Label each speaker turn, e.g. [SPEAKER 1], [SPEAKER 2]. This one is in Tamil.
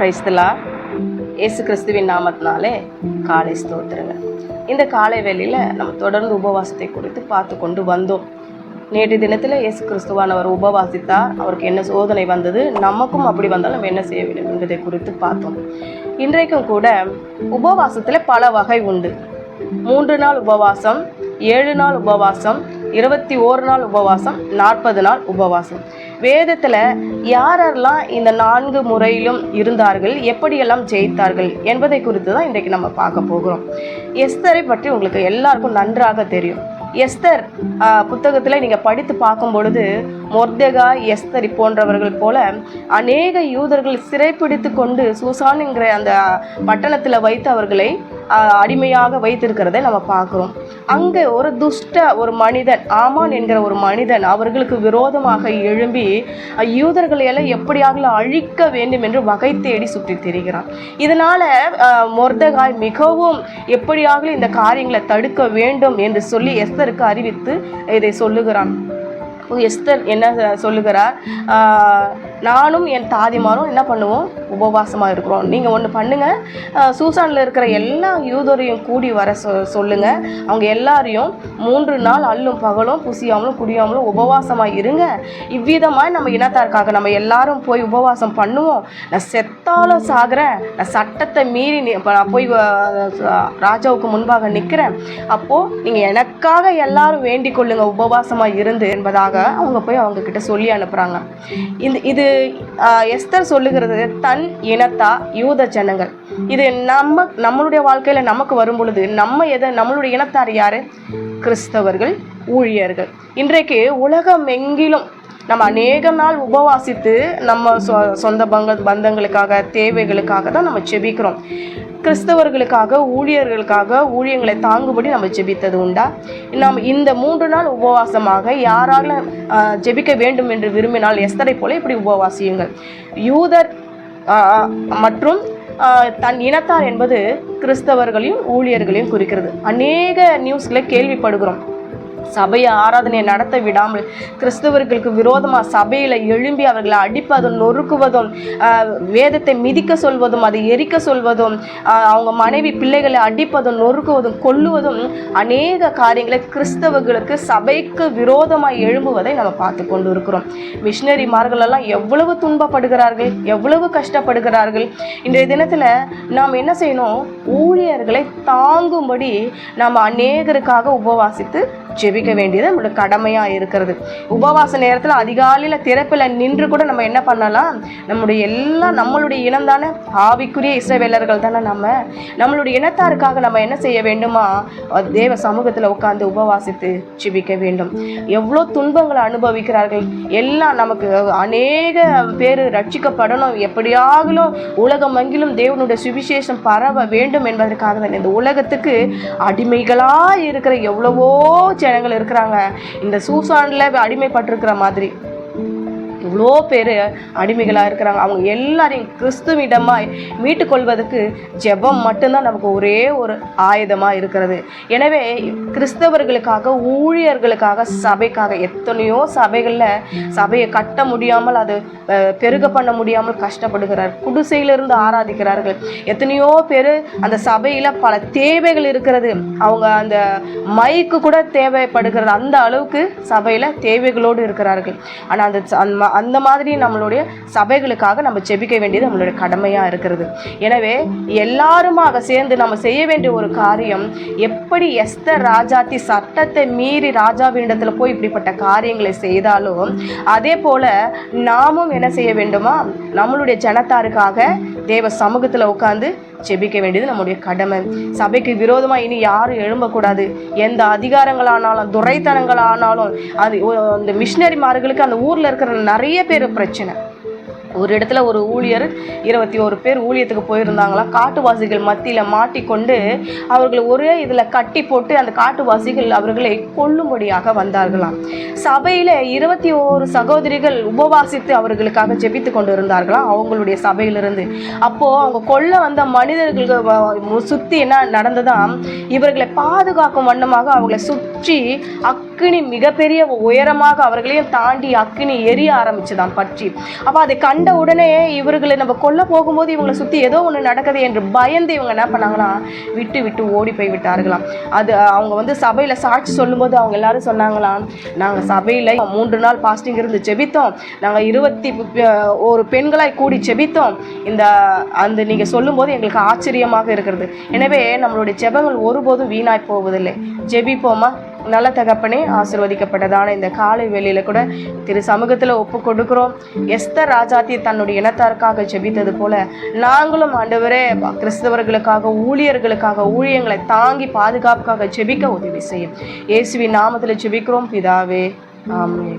[SPEAKER 1] கிரைஸ்தலா இயேசு கிறிஸ்துவின் நாமத்தினாலே காலை ஸ்தோத்திரங்க. இந்த காலை வேளையில் நம்ம தொடர்ந்து உபவாசத்தை குறித்து பார்த்து கொண்டு வந்தோம். நேற்று தினத்தில் இயேசு கிறிஸ்துவானவர் உபவாசித்தார். அவருக்கு என்ன சோதனை வந்தது? நமக்கும் அப்படி வந்தால் நம்ம என்ன செய்ய வேண்டும் என்பதை குறித்து பார்த்தோம். இன்றைக்கும் கூட உபவாசத்தில் பல வகை உண்டு. மூன்று நாள் உபவாசம் ஏழு நாள் உபவாசம் இருபத்தி ஓரு நாள் உபவாசம் நாற்பது நாள் உபவாசம். வேதத்தில் யாரெல்லாம் இந்த நான்கு முறையிலும் இருந்தார்கள் எப்படியெல்லாம் ஜெயித்தார்கள் என்பதை குறித்து தான் இன்றைக்கு நம்ம பார்க்க போகிறோம். எஸ்தரை பற்றி உங்களுக்கு எல்லாருக்கும் நன்றாக தெரியும். எஸ்தர் புத்தகத்தில் நீங்கள் படித்து பார்க்கும் பொழுது மொர்தெகா எஸ்தரி போன்றவர்கள் போல அநேக யூதர்கள் சிறைப்பிடித்து கொண்டு சூசான்ங்கிற அந்த பட்டணத்தில் வைத்து அவர்களை அடிமையாக வைத்திருக்கிறதை நம்ம பார்க்குறோம். அங்கே ஒரு துஷ்ட ஒரு மனிதன் ஆமான் என்கிற ஒரு மனிதன் அவர்களுக்கு விரோதமாக எழும்பி யூதர்களை எல்லாம் எப்படியாக அழிக்க வேண்டும் என்று வகை தேடி சுற்றி திரிகிறான். இதனால் மொர்தகாய் மிகவும் எப்படியாக இந்த காரியங்களை தடுக்க வேண்டும் என்று சொல்லி எஸ்தருக்கு அறிவித்து இதை சொல்லுகிறான். எஸ்தர் என்ன சொல்லுகிறார்? நானும் என் தாதிமாரும் என்ன பண்ணுவோம்? உபவாசமாக இருக்கிறோம். நீங்கள் ஒன்று பண்ணுங்கள் சூசானில் இருக்கிற எல்லா யூதரையும் கூடி வர சொ சொல்லுங்கள் அவங்க எல்லாரையும் மூன்று நாள் அல்லும் பகலும் புசியாமலும் குடியாமலும் உபவாசமாக இருங்க. இவ்விதமாக நம்ம இனத்தாருக்காக நம்ம எல்லாரும் போய் உபவாசம் பண்ணுவோம். நான் செத்தாலும் சாகிறேன். நான் சட்டத்தை மீறி நான் போய் ராஜாவுக்கு முன்பாக நிற்கிறேன் அப்போது நீங்கள் எனக்காக எல்லாரும் வேண்டிக் கொள்ளுங்கள் உபவாசமாக இருந்து என்பதாக அவங்க போய் அவங்கக்கிட்ட சொல்லி அனுப்புகிறாங்க இந்த இது எஸ்தர் சொல்லுகிறது தன் இனத்தா யூத ஜனங்கள். இது நம்ம நம்மளுடைய வாழ்க்கையில் நமக்கு வரும் பொழுது நம்ம எதை நம்மளுடைய இனத்தார் யார்? கிறிஸ்தவர்கள் ஊழியர்கள். இன்றைக்கு உலகம் எங்கிலும் நம்ம அநேக நாள் உபவாசித்து நம்ம சொ சொந்த பங்க பந்தங்களுக்காக தேவைகளுக்காக தான் நம்ம செபிக்கிறோம். கிறிஸ்தவர்களுக்காக ஊழியர்களுக்காக ஊழியங்களை தாங்குபடி நம்ம ஜெபித்தது உண்டா? நாம் இந்த மூன்று நாள் உபவாசமாக யாரால ஜெபிக்க வேண்டும் என்று விரும்பினால் எஸ்தரை போல இப்படி உபவாசியுங்கள். யூதர் மற்றும் தன் இனத்தார் என்பது கிறிஸ்தவர்களையும் ஊழியர்களையும் குறிக்கிறது. அநேக நியூஸில் கேள்விப்படுகிறோம். சபையை ஆராதனையை நடத்த விடாமல் கிறிஸ்தவர்களுக்கு விரோதமாக சபையில் எழும்பி அவர்களை அடிப்பதும் நொறுக்குவதும் வேதத்தை மிதிக்க சொல்வதும் அதை எரிக்க சொல்வதும் அவங்க மனைவி பிள்ளைகளை அடிப்பதும் நொறுக்குவதும் கொல்லுவதும் அநேக காரியங்களை கிறிஸ்தவர்களுக்கு சபைக்கு விரோதமாக எழும்புவதை நம்ம பார்த்து கொண்டு இருக்கிறோம் மிஷினரிமார்கள் எல்லாம் எவ்வளவு துன்பப்படுகிறார்கள் எவ்வளவு கஷ்டப்படுகிறார்கள். இன்றைய தினத்தில் நாம் என்ன செய்யணும்? ஊழியர்களை தாங்கும்படி நாம் அநேகருக்காக உபவாசித்து ஜெபிக்க வேண்டியது நம்மளோட கடமையாக இருக்கிறது. உபவாச நேரத்தில் அதிகாலையில் திறப்பில் நின்று கூட நம்ம என்ன பண்ணலாம்? நம்முடைய எல்லா நம்மளுடைய இனம் தானே ஆவிக்குரிய இசைவேலர்கள் தானே நம்ம? நம்மளுடைய இனத்தாருக்காக நம்ம என்ன செய்ய வேண்டுமா? தேவ சமூகத்தில் உட்கார்ந்து உபவாசித்து ஜெபிக்க வேண்டும். எவ்வளோ துன்பங்களை அனுபவிக்கிறார்கள். எல்லாம் நமக்கு அநேக பேர் ரட்சிக்கப்படணும். எப்படியாகலும் உலகம் அங்கிலும் தேவனுடைய சுவிசேஷம் பரவ வேண்டும் என்பதற்காக தான் இந்த உலகத்துக்கு அடிமைகளாக இருக்கிற எவ்வளவோ ஜனங்கள் இருக்கிறாங்க. இந்த சூசானில் அடிமைப்பட்டிருக்கிற மாதிரி. இவ்வளோ பேர் அடிமைகளாக இருக்கிறாங்க. அவங்க எல்லாரையும் கிறிஸ்துவிடமாய் மீட்டுக்கொள்வதற்கு ஜெபம் மட்டும்தான் நமக்கு ஒரே ஒரு ஆயுதமாக இருக்கிறது. எனவே கிறிஸ்தவர்களுக்காக ஊழியர்களுக்காக சபைக்காக எத்தனையோ சபைகளில் சபையை கட்ட முடியாமல் அது பெருக பண்ண முடியாமல் கஷ்டப்படுகிறார். குடிசையிலிருந்து ஆராதிக்கிறார்கள். எத்தனையோ பேர் அந்த சபையில் பல தேவைகள் இருக்கிறது. அவங்க அந்த மைக்கு கூட தேவைப்படுகிறது. அந்த அளவுக்கு சபையில் தேவைகளோடு இருக்கிறார்கள். ஆனால் அந்த ச- அந்த மாதிரி நம்மளுடைய சபைகளுக்காக நம்ம ஜெபிக்க வேண்டியது நம்மளுடைய கடமையாக இருக்கிறது. எனவே எல்லாருமாக சேர்ந்து நம்ம செய்ய வேண்டிய ஒரு காரியம் எப்படி எஸ்தர் ராஜாத்தி சட்டத்தை மீறி ராஜாவினிடத்தில் போய் இப்படிப்பட்ட காரியங்களை செய்தாலும் அதே போல நாமும் என்ன செய்ய வேண்டுமா? நம்மளுடைய ஜனத்தாருக்காக தேவ சமூகத்தில் உட்காந்து ஜெபிக்க வேண்டியது நம்முடைய கடமை. சபைக்கு விரோதமாக இனி யாரும் எழும்பக்கூடாது. எந்த அதிகாரங்களானாலும் துரைத்தனங்களானாலும் அது அந்த மிஷினரிமார்களுக்கு அந்த ஊரில் இருக்கிற நிறைய பேர் பிரச்சனை. ஒரு இடத்துல ஒரு ஊழியர் இருபத்தி ஒரு பேர் ஊழியத்துக்கு போயிருந்தாங்களாம் காட்டுவாசிகள் மத்தியில் மாட்டிக்கொண்டு அவர்களை ஒரே இதில் கட்டி போட்டு அந்த காட்டுவாசிகள் அவர்களை கொல்லும்படியாக வந்தார்களாம். சபையில் இருபத்தி ஓரு சகோதரிகள் உபவாசித்து அவர்களுக்காக ஜெபித்து கொண்டு இருந்தார்களாம் அவங்களுடைய சபையிலிருந்து. அப்போது அவங்க கொல்ல வந்த மனிதர்களுக்கு சுற்றி என்ன நடந்ததாம்? இவர்களை பாதுகாக்கும் வண்ணமாக அவங்களை சுற்றி அக் அக்கினி மிகப்பெரிய உயரமாக அவர்களையும் தாண்டி அக்கினி எரிய ஆரம்பிச்சுதான் பற்றி அப்போ அதை கண்ட உடனே இவர்களை நம்ம கொல்ல போகும்போது இவங்களை சுற்றி ஏதோ ஒன்று நடக்குது என்று பயந்து இவங்க என்ன பண்ணாங்கன்னா விட்டு விட்டு ஓடி போய் விட்டார்களாம். அது அவங்க வந்து சபையில் சாட்சி சொல்லும்போது அவங்க எல்லாரும் சொன்னாங்களாம் நாங்கள் சபையில் மூன்று நாள் பாஸ்டிங் இருந்து ஜெபித்தோம் நாங்கள் இருபத்தி ஒரு பெண்களாய் கூடி ஜெபித்தோம் இந்த அந்த நீங்கள் சொல்லும்போது எங்களுக்கு ஆச்சரியமாக இருக்கிறது. எனவே நம்மளுடைய ஜெபங்கள் ஒருபோதும் வீணாய் போவதில்லை. ஜெபிப்போமா நல்ல தகப்பனே ஆசிர்வதிக்கப்பட்டதான இந்த காலை வேளையில கூட திரு சமூகத்தில் ஒப்பு கொடுக்கிறோம். எஸ்தர் ராஜாத்தி தன்னுடைய இனத்தாருக்காக ஜெபித்தது போல நாங்களும் ஆண்டவரே கிறிஸ்தவர்களுக்காக ஊழியர்களுக்காக ஊழியங்களை தாங்கி பாதுகாப்புக்காக ஜெபிக்க உதவி செய்யும். இயேசுவி நாமத்தில் ஜெபிக்கிறோம். பிதாவே ஆமே